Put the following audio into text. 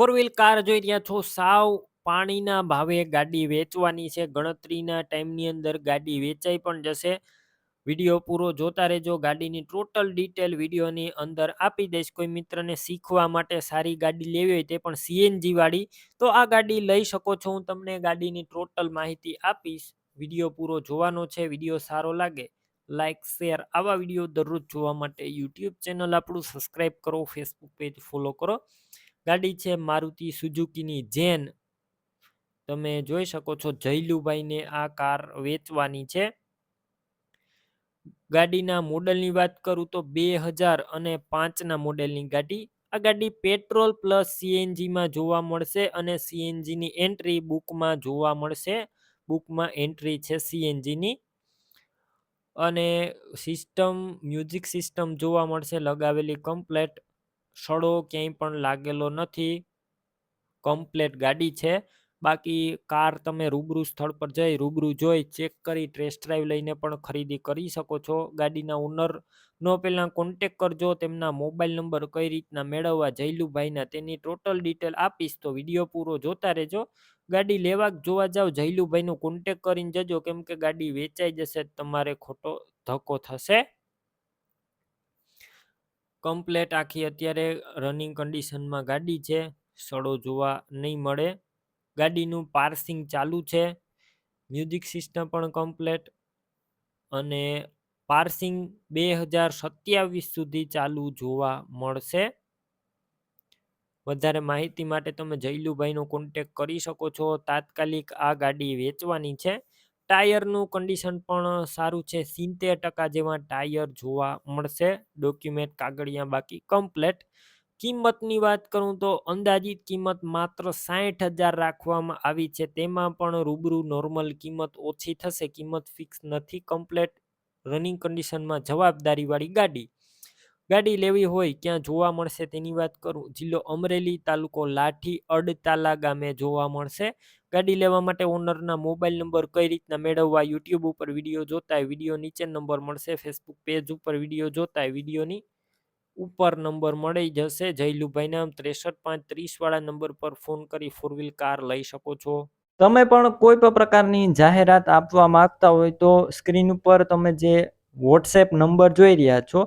Four wheel car જોઈ રહ્યા છો. સાવ પાણીના ભાવે ગાડી વેચવાની છે. ગણતરીના ટાઈમની અંદર ગાડી વેચાઈ પણ જશે. વીડિયો પૂરો જોતા રહેજો. ગાડીની ટોટલ ડિટેલ વિડીયોની અંદર આપી દઈશ. કોઈ મિત્રને શીખવા માટે સારી ગાડી લેવી હોય તે પણ સીએનજી વાળી તો આ ગાડી લઈ શકો છો. હું તમને ગાડીની ટોટલ માહિતી આપીશ. વીડિયો પૂરો જોવાનો છે. વીડિયો સારો લાગે લાઇક શેર આવા વીડિયો દરરોજ જોવા માટે યુટ્યુબ ચેનલ આપણું સબસ્ક્રાઈબ કરો. ફેસબુક પેજ ફોલો કરો. ગાડી છે મારુતિ સુઝુકીની જેન. તમે જોઈ શકો છો જયલુભાઈને આ કાર વેચવાની છે. ગાડીના મોડલની વાત કરું તો બે હજાર અને પાંચના મોડેલની ગાડી. આ ગાડી પેટ્રોલ પ્લસ સીએનજીમાં જોવા મળશે અને સીએનજીની એન્ટ્રી બુકમાં જોવા મળશે. બુકમાં એન્ટ્રી છે સીએનજીની. અને સિસ્ટમ, મ્યુઝિક સિસ્ટમ જોવા મળશે, લગાવેલી કમ્પ્લેટ સડો ક્યાંય પણ લાગેલો નથી. કમ્પ્લેટ ગાડી છે. બાકી કાર તમે રૂબરૂ સ્થળ પર જઈ, રૂબરૂ જોઈ, ચેક કરી ટેસ્ટ ડ્રાઈવ લઈને પણ ખરીદી કરી શકો છો. ગાડીના ઓનરનો પહેલાં કોન્ટેક કરજો. તેમના મોબાઈલ નંબર કઈ રીતના મેળવવા જયલુભાઈના તેની ટોટલ ડિટેલ આપીશ તો વીડિયો પૂરો જોતા રહેજો. ગાડી લેવા જોવા જાવ, જયલુભાઈનો કોન્ટેક કરીને જજો. કેમ કે ગાડી વેચાઈ જશે, તમારે ખોટો ધક્કો થશે. કમ્પ્લેટ આખી અત્યારે રનિંગ કન્ડિશનમાં ગાડી છે. સડો જોવા નહીં મળે. ગાડીનું પાર્સિંગ ચાલુ છે. મ્યુઝિક સિસ્ટમ પણ કમ્પ્લેટ અને પાર્સિંગ બે હજાર સત્યાવીસ સુધી ચાલુ જોવા મળશે. વધારે માહિતી માટે તમે જયલુભાઈનો કોન્ટેક કરી શકો છો. તાત્કાલિક આ ગાડી વેચવાની છે. ટાયરનું કન્ડિશન પણ સારું છે. સિત્તેર ટકા જેવા ટાયર જોવા મળશે. ડોક્યુમેન્ટ કાગળિયા બાકી કમ્પ્લેટ કિંમતની વાત કરું તો અંદાજિત કિંમત માત્ર સાઠ હજાર રાખવામાં આવી છે. તેમાં પણ રૂબરૂ નોર્મલ કિંમત ઓછી થશે. કિંમત ફિક્સ નથી. કમ્પ્લેટ રનિંગ કન્ડિશનમાં જવાબદારીવાળી ગાડી ગાડી લેવી હોય ક્યાં જોવા મળશે તેની વાત કરું. જિલ્લો અમરેલી તાલુકો લાઠી અડતાલા ગામે જોવા મળશે. ગાડી લેવા માટે ઓનરના મોબાઈલ નંબર કઈ રીતના મેળવવા, યુટ્યુબ ઉપર વીડિયો જોતા વીડિયો નીચે નંબર મળશે, ફેસબુક પેજ ઉપર વીડિયો જોતા વિડીયોની ઉપર નંબર મળી જશે. જયલુભાઈના ત્રેસઠ પાંચ ત્રીસ વાળા નંબર પર ફોન કરી ફોર વ્હીલ કાર લઈ શકો છો. તમે પણ કોઈ પણ પ્રકારની જાહેરાત આપવા માંગતા હોય તો સ્ક્રીન ઉપર તમે જે વોટ્સએપ નંબર જોઈ રહ્યા છો